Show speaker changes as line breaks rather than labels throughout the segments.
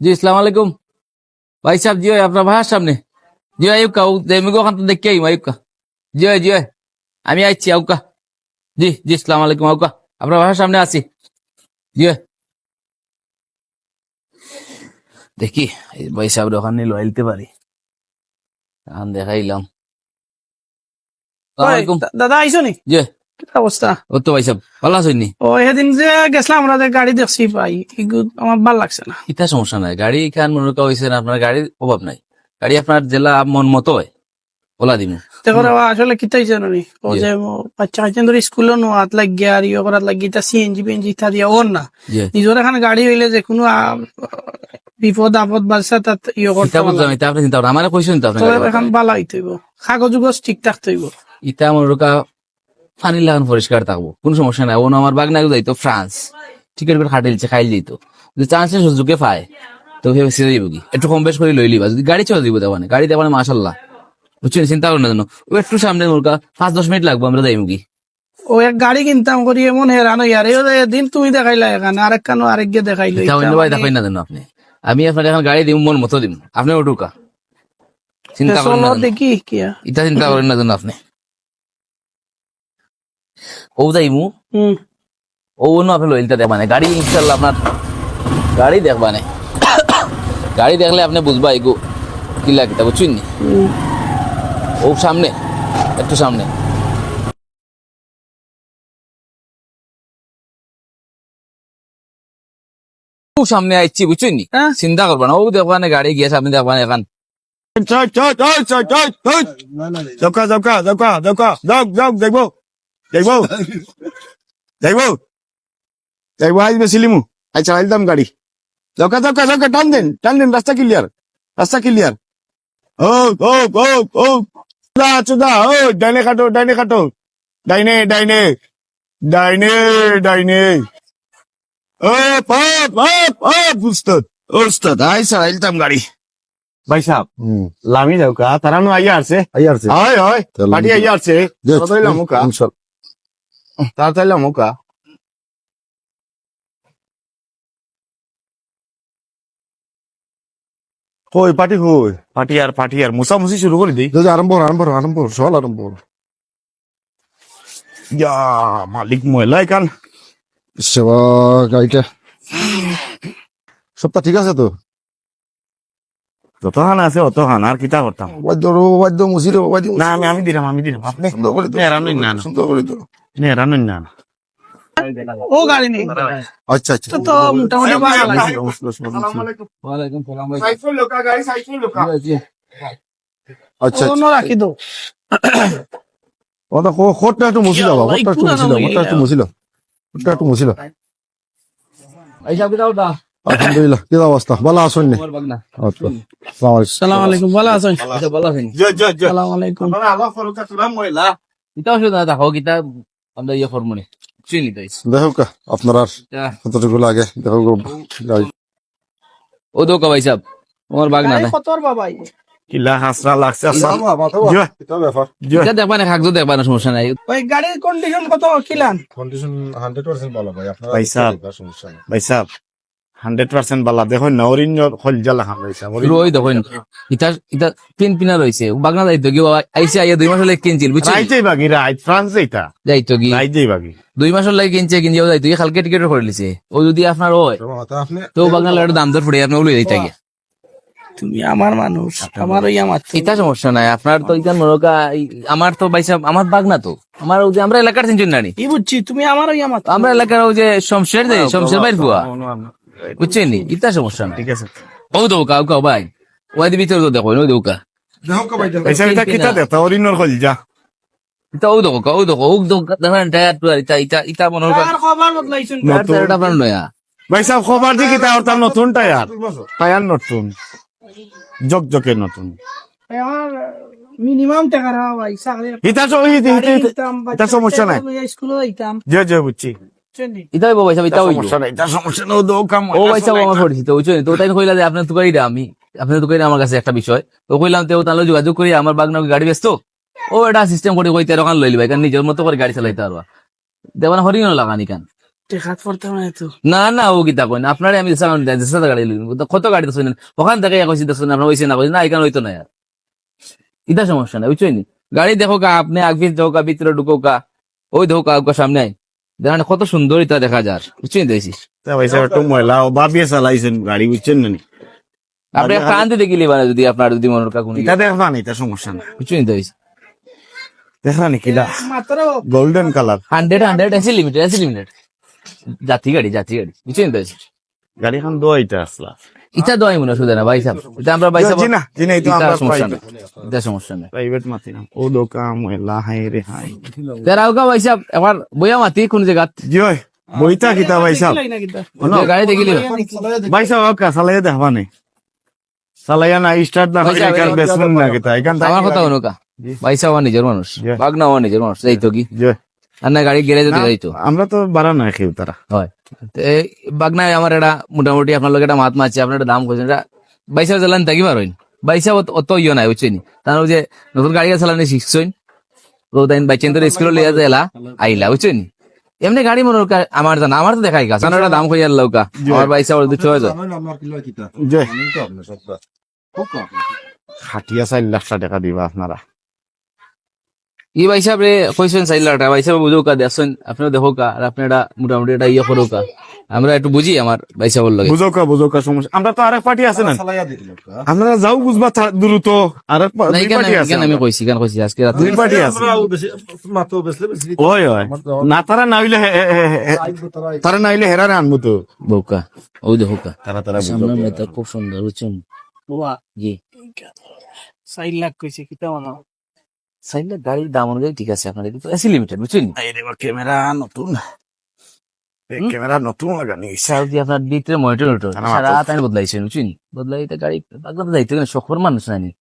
জি ইসলাম আলাইকুম। ভাই সাহেব জি আপনার ভাইয়ের সামনে। জি আয়ুকা আমি ওখান তো দেখে আইম আয়ুকা জি জি আমি আইছি আউকা জি জি ইসলাম আলাইকুম আউকা আপনার ভাইয়ের সামনে আছি। জি দেখি ভাই সাহেব ওখানে লইলতে পারি। এখন দেখাইলাম।
দাদা আইসো নি
জি
অবস্থা?
ও তো ভাই সাহেব ভালো আছেন
ও সেদিন যে গেছিলাম আমরা যে গাড়ি দেখছি ভাই এগুলো আমার ভালো লাগছে না।
ইটা সমস্যা নাই গাড়ি খান মনে করা হয়েছে আপনার গাড়ির অভাব নাই। গাড়ি আপনার জেলা মন মতো হয় ওলা দিমু।
দেখো ও আসলে কিতা হয়েছে নি? ও
জি।
যে ও বাচ্চা কাচ্চা ধরে স্কুলে নো হাত লাগিয়া আর ইয়ে করার লাগি তা সিএনজি পেনজি ইত্যাদি দিয়া ওর না।
জি।
নিজের এখানে গাড়ি হইলে যে কোনো বিপদ আপদ বাচ্চা তাত ইয়ে করতে
ইটা বুঝলাম আপনি চিন্তা করেন আমার কইছেন তো আপনার
এখন ভালো হইতে হইব কাগজ উগজ ঠিক থাকতে হইব।
ইটা পানি লাগান পরিষ্কার থাকব। কোনো সমস্যা নাই। ওন আমার বাগনা যাইতো ফ্রান্স। টিকিট করে খাটিলছে খাইল দিত যদি চান্সের সুযোগে পায়। তো ভেবে ছেড়ে দিব কি? একটু কম বেশ করে লই লিবা। যদি গাড়ি চলে দিব দেওয়ানে গাড়ি দেওয়ানে মাসাল্লাহ বুঝছেন? চিন্তা করেন না ও একটু সামনে ওরকা পাঁচ দশ মিনিট লাগবো আমরা যাইমু কি?
ও এক গাড়ি কিনতাম করি এমন হেরানো ইয়ার। এই যে দিন তুমি দেখাইলা এখানে আরেক কানো আরেক গে দেখাইলো
ভাই দেখাই না জানো আপনি। আমি আপনার এখন গাড়ি দিব মন মতো দিব আপনি ওটুকা চিন্তা করেন না
দেখি।
ইটা চিন্তা করেন না জানো আপনি। ও যাইমু।
হুম।
ও অন্য আপনি লইলটা দেখবানে গাড়ি ইনশাল্লাহ আপনার গাড়ি দেখবানে গাড়ি দেখলে আপনি বুঝবা এগো কি লাগে তা বুঝছেন নি? ও সামনে একটু সামনে। ও সামনে আইছি বুঝছেন নি?
হ্যাঁ।
চিন্তা করবা না ও দেখবানে গাড়ি গিয়ে সামনে দেখবানে এখন।
চল চল চল চল চল চল জকা জকা জকা জকা জক জক দেখব। দেখব দেখব দেখব আজ বেসিলিমু আজ চালাইতাম গাড়ি জকা জকা জকা টান দেন টান দেন রাস্তা ক্লিয়ার রাস্তা ক্লিয়ার ও ও ও ও চুদা চুদা ও ডাইনে কাটো ডাইনে কাটো ডাইনে ডাইনে ডাইনে ডাইনে ও পাপ পাপ পাপ উস্তাদ উস্তাদ আজ চালাইতাম গাড়ি ভাই সাহেব লামি যাও কা তারা নো আইয়া আছে
আইয়া আছে
হয় হয়
তাহলে
পার্টি আইয়া আছে তাড়াতাড়ি মুকা
ইনশাল-
তাড়াতাড়ি মুকা কই পার্টি কই? পাটি আর পাটি আর মুসা মুসি শুরু করে দিই।
যদি আরম্ভ আরম্ভ আরম্ভ সকাল আরম্ভ
ইয়া মালিক ময়লা কান
সেবা গাড়িটা। সপ্তাহ ঠিক আছে তো?
যত হান আছে অত হান আর কিতা করতাম?
বাদ্য রো বাদ্য মুসি রো বাদ্য
না আমি আমি দিলাম আমি দিলাম আপনি
সুন্দর করে তো
না
সুন্দর করে তো
এরানোই না না।
ও গাড়ি নেই।
আচ্ছা আচ্ছা।
তো তো মোটামুটি
ওয়ালাইকুম সালাম ভাই।
লোকা গাড়ি সাইকেল লোকা।
আচ্ছা
অন্য রাখি দো।
ওটা খোটটা একটু মুছিল
আল্লাহ,
খোটটা একটু
পুরানো
মুছিল খোটটা একটু
গেল।
মুছিল খোটটা একটু মুছিল
ভাই সাহেব কিটাও দা।
আলহামদুলিল্লাহ কি অবস্থা? ভালো আসুন নি?
বাগনা।
আচ্ছা আসসালামু আলাইকুম।
সালাম আলাইকুম ভালো আছেন?
ভালো আছেন?
জয়
আলাইকুম।
আল্লাহ ফরকা তুলাম ময়লা
কিতা দেখো কিতা আমরা ইয়ে করব নি চিনি তো
দেখো কা আপনার আর কতটুকু লাগে দেখো
ও দোকা ভাই সাহেব আমার বাগনা
গাড়ি
দা
কতর বাবাই।
কিলা হাসরা লাগছে জয়
এটা
দেখবা না দেখবা না সমস্যা নাই।
ওই গাড়ির কন্ডিশন কত কিলান?
কন্ডিশন 100% ভালো ভাই। আপনার
ভাই সাহেব। ভাই সাহেব হান্ড্রেড পার্সেন্ট বালা। দেখো নরিন খলজা লাখান ভাই সাহেব
রই দেখুন ইটা ইটা পিন পিনা রইছে বাগনা যাইতো কি আইসে আইয়া দুই মাস হলে কিনছিল বুঝছি
রাইত ফ্রান্স
যাইতো কি
বাকি
দুই মাস লাগে কিনছে কিনছে যাইতো কি খালকে টিকেট করে লিছে। ও যদি আপনার হয়
তো
বাগনা দাম দর পড়ে আপনি গিয়ে।
তুমি আমার মানুষ আমার ওই আমার।
এটা সমস্যা নাই আপনার তো ইতান মনোকা আমার তো ভাই আমার বাগনা তো। আমার ওই আমরা এলাকার তিনজন নানি
কি বুঝছি তুমি আমার ওই আমার
আমরা এলাকার ওই যে শমশের যে শমশের ফুয়া। বুঝছেন নি ইতা সমস্যা নাই
ঠিক আছে
ও দৌকা ও কাউ ভাই ওই ভিতরে তো দেখো ওই দৌকা মনে হয়
দি ওটা নতুন টায়ার টায়ার নতুন জক জকে নতুন
আমার মিনিমাম টাকা রাখা ভাই
তো এটা সমস্যা নাই।
স্কুলে যাইতাম
জয় জয় বুঝছি
ইতা হইব
সমস্যা নাই নাই ও
আমার পরিচিত তো তাই কইলা যে তুকারি আমি আমার কাছে একটা বিষয়। তো কইলাম তো তাহলে যোগাযোগ করি আমার বাগনা গাড়ি ব্যস্ত। ও এটা সিস্টেম করে কই তেরো লইলি ভাই কারণ নিজের মতো করে গাড়ি চালাইতে পারবা। দেবানা হরিণ লাগানি কান?
না
না না ও কিতা কই না? আপনারে আমি সাউন্ড গাড়ি লইব। তো কত গাড়ি তো শুনেন? ওখান থেকে কইছি তো শুনেন আপনার হইছে না কইছি না এখানে হইতো না ইটা সমস্যা না বুঝছেন নি গাড়ি দেখো কা আপনি আগ পিছ দেখো কা ভিতরে ঢুকো কা ওই দেখো কা সামনে আই দেখেন কত সুন্দর ইটা দেখা যার। বুঝছেন তো হইছি
তা ভাই সাহেব একটু ময়লা ও বাবিয়ে চালাইছেন গাড়ি বুঝছেন না?
আপনি একটা আনতে দেখিলি মানে যদি আপনার যদি মনের কা কোনো
এটা দেখবা না এটা সমস্যা না
বুঝছেন তো হইছি
দেখলা কিলা?
মাত্র
golden colour
hundred hundred AC limited AC limited. জাতি গাড়ি জাতি গাড়ি। বুঝছেন তো হইছি
গাড়ি খান দোয়া এটা আসলা।
ইটা দোয়াই মনে শুধু না ভাই সাহেব এটা আমরা ভাই সাহেব
না জি না এটা আমরা
সমস্যা না এটা সমস্যা না।
প্রাইভেট মাতি না। ও দোকা ময়লা হাই রে হাই
তেরাও কা ভাই সাহেব এবার বইয়া মাতি কোন জায়গাত।
জি ওই বইতা কিতা ভাই সাহেব
গাড়ি দেখিলি
ভাই সাহেব ওকা চালাইয়া দেখবা নি। চালাইয়া না স্টার্ট না
সাহেব,
এখান বেসমেন্ট না কিতা এখান
আমার কথা হলো কা ভাই সাহেব নিজের মানুষ। বাগনা নিজের মানুষ যাইতো কি?
জি।
আর না গাড়ি গ্যারেজে যাইতো।
আমরা তো বাড়া না খেউ তারা।
হয়। বাগনায় আমার এটা মোটামুটি আপনার লোক মাত মারছে আপনার দাম করছেন এটা চালান থাকি পারেন অত- ইয়ে নাই বুঝছেন তার যে নতুন গাড়ি চালানি শিখছেন তো তাই বাইচেন তো স্কুলে লিয়া যাইলা আইলা বুঝছেন এমনি গাড়ি মনে আমার জানা আমার তো দেখাই গেছে। একটা দাম কই আল্লাহ কা আমার হয়ে যায়।
খাটিয়া চার লাখ টাকা দিবা আপনারা।
ই ভাই সাহেব রে কইছেন টাকা ভাই সাহেব বুঝো কা দেখছেন আপনারা দেখো কা আর আপনি এটা মোটামুটি এটা ইয়ে করো কা আমরা একটু বুঝি আমার ভাই সাহেবের লগে
বুঝোকা বুঝোকা সমস্যা আমরা তো আরেক পার্টি আছে না আমরা যাও বুঝবা দ্রুত আরেক পার্টি আছে
আমি কইছি এখানে কইছি আজকে রাতে
দুই পার্টি আছে ওই ওই না তারা না হইলে হে- হে- হে- হে- তারা না হইলে হেরারে আনব তো
বউকা ও দেখো কা
তারা তারা
সামনে মেয়েটা খুব সুন্দর বুঝছেন
বাবা
জি
চার লাখ কইছে কিতা মানো
সাইলে গাড়ির দাম অনুযায়ী ঠিক আছে আপনার কিন্তু এসি লিমিটেড বুঝছেন?
ক্যামেরা নতুন। এই ক্যামেরা নতুন লাগানি।
সাউদি আপনার ভিতরে মনিটর
আমার
সারা রাত আমি বদলাইছেন বুঝছেন? বদলাই এটা গাড়ি বাগদাতে যাইতে শখর মানুষ নাই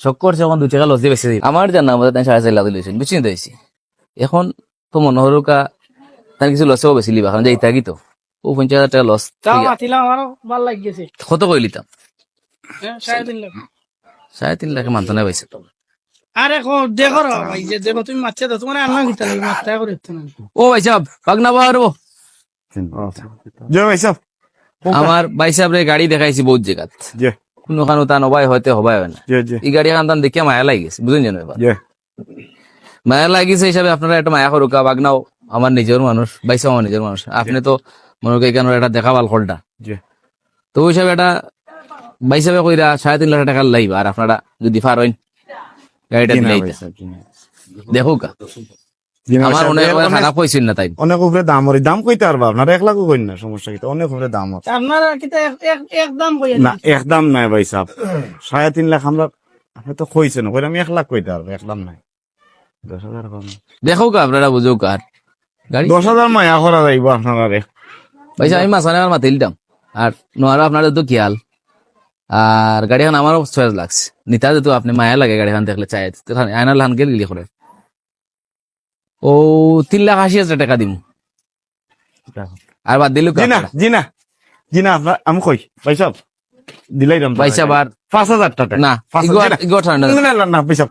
শখ করছে এখন দুই টাকা লস দিয়ে বেশি আমার জানা আমাদের তাই সাড়ে চার লাখ দিয়েছেন বুঝছেন তো এখন তো মনোহর কা তার কিছু লসেও বেশি লিবা কারণ যাইতা কি তো। ও পঞ্চাশ হাজার টাকা লস
তাও মাতিলাম আমারও ভালো লাগিয়েছে।
কত কই লিতাম
হ্যাঁ, সাড়ে তিন লাখ।
সাড়ে তিন লাখে মানতো না পাইছে।
আরে কো দেখো রে ভাই যে দেখো তুমি মারছে তো তোমার আন্না কিতা লাগে মাত্রা করে
ও ভাই সাহেব বাগনা বাহারবো
জয় ভাই সাহেব
আমার ভাই সাহেব রে গাড়ি দেখাইছি বহুত জায়গাত। কোনোখানো তা নবাই হয়তো হবাই হয় না। এই গাড়ি এখন তান দেখিয়া মায়া লাগি গেছে বুঝেন জানো এবার? মায়া লাগিছে হিসাবে আপনারা একটা মায়া করুকা বাগনাও আমার নিজের মানুষ বাইসাও আমার নিজের মানুষ। আপনি তো মনে করি কেন এটা দেখা ভালো খলটা তো ওই হিসাবে এটা বাইসাবে কইরা সাড়ে তিন লাখ টাকা লাইবা আর আপনারা যদি পারেন গাড়িটা
জি না
দিলেই
ভাই সাহেব, জি না।
দেখো কা
জি না ভাই
আমার অনেক
অনেক-
খারাপ হয়েছিল না তাই।
অনেক উপরে দাম হরি দাম কইতে পারবা আপনারা? এক লাখও কইন না সমস্যা কি? অনেক উপরে দাম হর
আপনারা কিতা এক- এক- একদম কইয়া
না একদম নাই ভাই সাহেব। সাড়ে তিন লাখ আমরা আপনি তো কইছেন কইরা আমি এক লাখ কইতে পারব একদম নাই। দশ হাজার কম।
দেখো কা আপনারা বুঝো কার গাড়ি
দশ হাজার মায়া করা যাইব আপনারা রে
পয়সা আমি মাসানে আমার মাথা দিলাম আর নোয়ারা আপনার তো খেয়াল। আর গাড়িখান আমারও সয়েজ লাগছে। নিতা তো আপনি মায়া লাগে গাড়িখান দেখলে চাই আয়নার লাহান গেল গেলি করে ও তিন লাখ আশি হাজার টাকা দিম। আর বাদ দিল
জি না জি না জি না আপনার আমি কই ভাই পাঁচ হাজার টাকা
না
ভাই সাহেব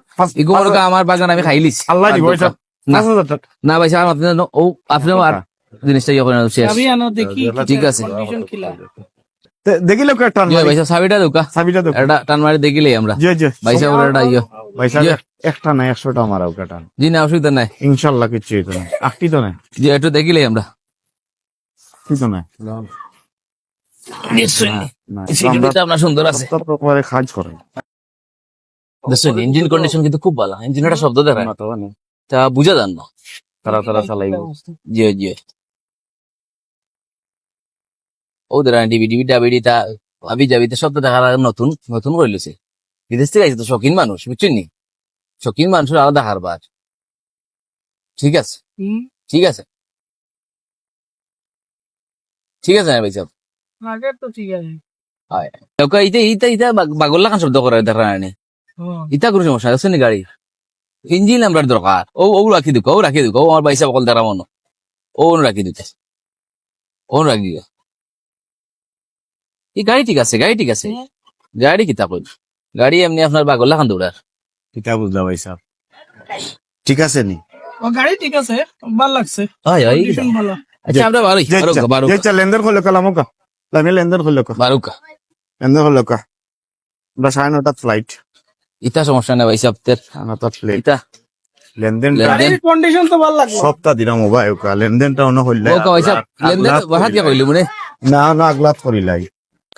আমার বাগান আমি খাইলিস
আল্লাহ দিব ভাই সাহেব
না।
পাঁচ হাজার টাকা
না ভাই সাহেব আপনি ও আপনিও আর জিনিসটা ইয়ে করেন শেষ
আমি আনো দেখি
ঠিক আছে।
দেখিলে কে টান
জি ভাই সাহেব চাবিটা দোকা
চাবিটা তো
এটা টান মারি দেখিলেই আমরা।
জি জি।
ভাই সাহেব এটা ইয়ে।
ভাই সাহেব
জি।
এক- একটা না একশোটা মারাও কাটান
জি না অসুবিধা নাই।
ইনশাল্লাহ কিচ্ছু হইতো না। আটটি তো নাই।
জি একটু দেখিলেই আমরা।
কিছু না,
ইঞ্জিন কন্ডিশন কিন্তু খুব ভালো। ইঞ্জিন একটা শব্দ দেখায়।
না মানে
তা বুঝা যান না।
তারা তারা চালাইব।
জি জি। ও দেরা ডিবি ডিবি ডাবিডি তা আবি যাবি শব্দ দেখা লাগে নতুন নতুন করে লইছে। বিদেশ থেকে আইছে তো শৌখিন মানুষ বুঝছেন নি? শৌখিন মানুষের আলাদা হারবার ঠিক আছে? ঠিক আছে? ঠিক আছে না ভাই সাহেব?
তো ঠিক আছে।
ওকে ইতা ইতা বাগল্লা কান শব্দ করে দেখা নাই। ইতা কোনো সমস্যা আছে নি গাড়ি? ইঞ্জিন আমরা দরকার। ও ও রাখি দিক ও রাখি দিক ও আমার বকল তারা মনো ও রাখি দিতে ও রাখি দিও এই গাড়ি ঠিক আছে গাড়ি ঠিক আছে। গাড়ি কিতা কই গাড়ি এমনি আপনার বাগল্লা খান দৌড়ার।
কিতা বুঝলা ভাই সাহেব। ঠিক আছে নি?
ও গাড়ি ঠিক আছে ভালো লাগছে।
হয় হয়। আচ্ছা আমরা বারোকা বারোকা।
যেটা লেনদেন কালাম লেনদেন করল কা
বারোকা।
লেনদেন করল কা আমরা সাড়ে নটা ফ্লাইট
ইতা সমস্যা নাই ভাই সাহেব তের
নটা ফ্লাইট
ইতা।
লেনদেন।
লেনদেন
কন্ডিশন তো ভালো লাগল
সপ্তাহ দিলাম মোবাইল লেনদেনটা অন্য হইলে
ওকা ভাই সাহেব লেনদেন বাহাত কে কইলি মনে?
না না আগলাত করিলাই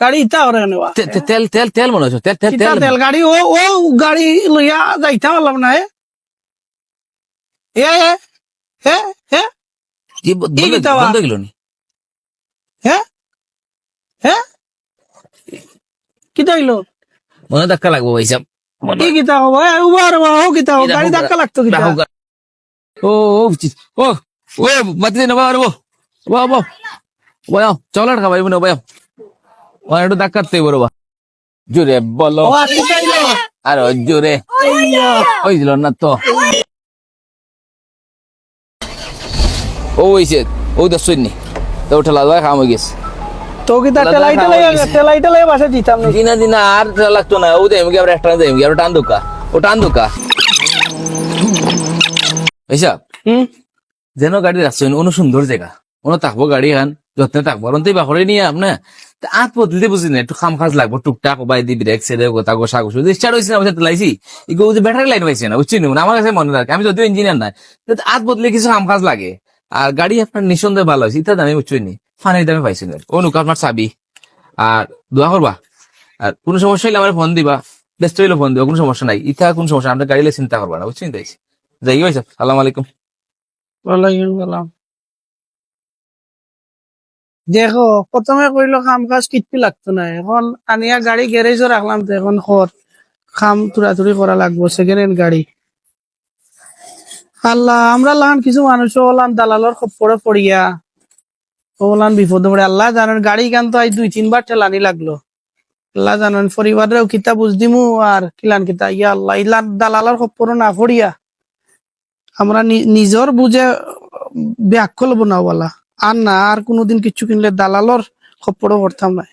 গাড়ি ইতা করে নেওয়া।
তেল তেল তেল মনে হচ্ছে তেল তেল তেল
গাড়ি ও ও গাড়ি লইয়া যাইতা পারলাম না এ হে হে।
কি ব-
কি
বন্ধ
বা?
গেল নি?
হে হে। কিতা হইল?
মনে ধাক্কা লাগবো সাহেব
কি কিতা হব? উবার ও কিতা হব? গাড়ি ধাক্কা লাগতো কিতা?
ও ও ও ও মাতি না বাবা ও বাবা। বাবা বাবা। চলার খাবাই বাবা। ও একটু ধাক্কাতে বড় বা। জোরে বলো।
আর
জোরে ওই দিল না তো। ও ও দশই নি তো উঠে লাদা খাম হয়ে গেছে।
তো কিতা
দাদা
টেলাই টেলাই টেলাই টেলাই বাসা দিতাম
দিনা দিনা আর লাগতো না। ও গিয়ে একটা টান দুকা ও টান দুকা এইসব। যেন গাড়ি রাখছেন অনু সুন্দর জায়গা অনু থাকব গাড়ি খান। যত্নে থাকব। অন্তই বাকরে নিয়ে আপনি আত বদলিতে বুঝি না একটু খাম খাস লাগবো, টুকটাক বাই দি ব্রেক সেরে গোতা গোসা স্টার্ট হয়েছে না লাইছি যে ব্যাটারি লাইন পাইছে না বুঝছি না? আমার কাছে মনে রাখে আমি যদিও ইঞ্জিনিয়ার তো আত বদলে কিছু খাম খাস লাগে। আর গাড়ি আপনার নিঃসন্দেহে ভালো হয়েছে ইত্যাদি আমি বুঝছি নি? ফানের দামে পাইছি না? অনুক আপনার চাবি। আর দোয়া করবা আর কোনো সমস্যা হলে আমার ফোন দিবা। ব্যস্ত হইলে ফোন দিবা, কোনো সমস্যা নাই। ইথা কোনো সমস্যা আপনার গাড়ি চিন্তা করবা না বুঝছি তাইছি যাই সালাম আলাইকুম।
ওয়ালাইকুম দেখো প্রথমে কইলো খাম, কাজ কিচ্ছু লাগতো না এখন আনিয়া গাড়ি গ্যারেজও রাখলাম তো এখন খর খাম তুরাতুরি করা লাগবো সেকেন্ড হ্যান্ড গাড়ি। আল্লাহ, আমরা লাগান কিছু মানুষ ওলান দালালর খপ্পরে পড়িয়া ওলান বিপদে পড়ে আল্লাহ জানেন, গাড়ি গান তো আজ দুই তিনবার ঠেলানি লাগল। আল্লাহ জানেন পরিবারেও কিতা বুঝ দিমু আর কিলান কিতা। ইয়া আল্লাহ, ইলান দালালর খপ্পর না পড়িয়া আমরা নিজর বুঝে ব্যাখ্যা লব না বলা আর না আর কোনোদিন কিছু কিনলে দালালর খপ্পরও করতাম না।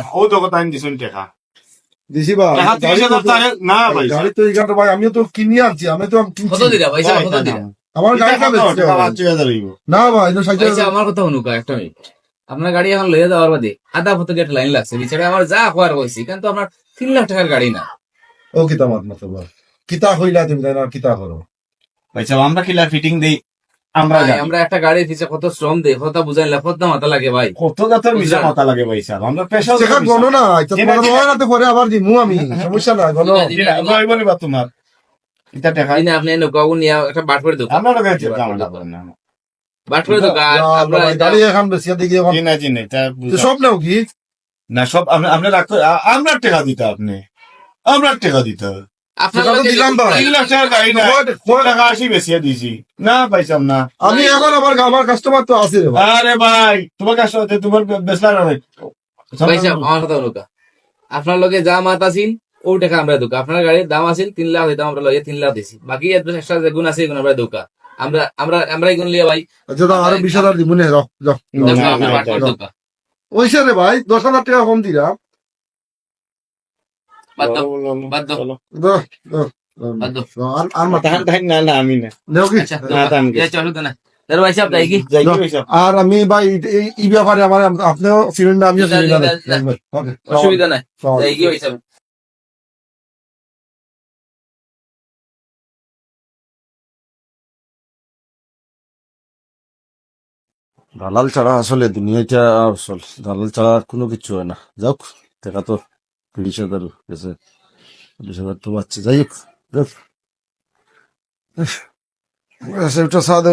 ও তো কথা দিছুন টেকা।
দিছি বা
টাকা তিরিশ হাজার টাকা না ভাই
গাড়ি তো এইখানটা ভাই আমিও তো কিনে আনছি আমি তো
কত দিলা ভাই কত? দিলা
আমার না ভাই
আমার কথা শুনুক একটা মিনিট। আপনার গাড়ি এখন লইয়া যাওয়ার বাদে আধা ফটো গেট লাইন লাগছে বিচারে আমার যা হওয়ার হয়েছে কিন্তু আপনার তিন লাখ টাকার গাড়ি না।
ও কিতা মাত কিতা হইলা তুমি তাই না? কিতা করো
ভাই সাহেব আমরা কিলা ফিটিং দেই? আমরা
ভাই, আমরা একটা গাড়ি দিচ্ছে কত শ্রম দেয় কত বুঝাইলে কত মাথা লাগে ভাই।
কত জাতের মিশা মাথা লাগে ভাই সাহেব আমরা পেশা
সেখান গনো না এটা তোমার হয় না তো পরে আবার দিমু আমি সমস্যা নাই
তোমার। এটা
আপনি নৌকা নিয়ে একটা বাট করে দোকান
আমরা লোক আছে আমরা না
বাট করে দোকান আমরা
গাড়ি এখন বেশি দেখি এখন।
জি না জি না এটা বুঝা-
সব নাও কি?
না সব আপনি আপনি রাখতে আমরা টাকা দিতে আপনি। আমরা টাকা দিতে
আপনার
আমি এখন আমার কাস্টমার তো আছে
আরে ভাই তোমার তোমার
আপনার লগে যা মাত আছিল ও টাকা আমরা দোকা। আপনার গাড়ির দাম আছিল তিন লাখ হইতাম আমরা লগে তিন লাখ দিছি। বাকি এক্সট্রা যে গুণ আছে এগুলো আমরা দোকা। আমরা আমরা আমরা এগুলো লিয়ে ভাই।
আচ্ছা আরও বিশ হাজার দিব নে ওইসে রে ভাই দশ হাজার টাকা কম দিলাম
বাদ দাও বাদ দাও
দাও, দাও, দাও।
বাদ দাও
দাও, আর
আমি?
এই
ব্যাপারে আমার আপনিও ফিরেন না আমিও
অসুবিধা নাই
দালাল ছাড়া আসলে দুনিয়াটা আসল দালাল ছাড়া কোনো কিছু হয় না যাক টাকা তো তিরিশ হাজার গেছে তিরিশ হাজার তো পাচ্ছে যাই হোক। ওটা সাদা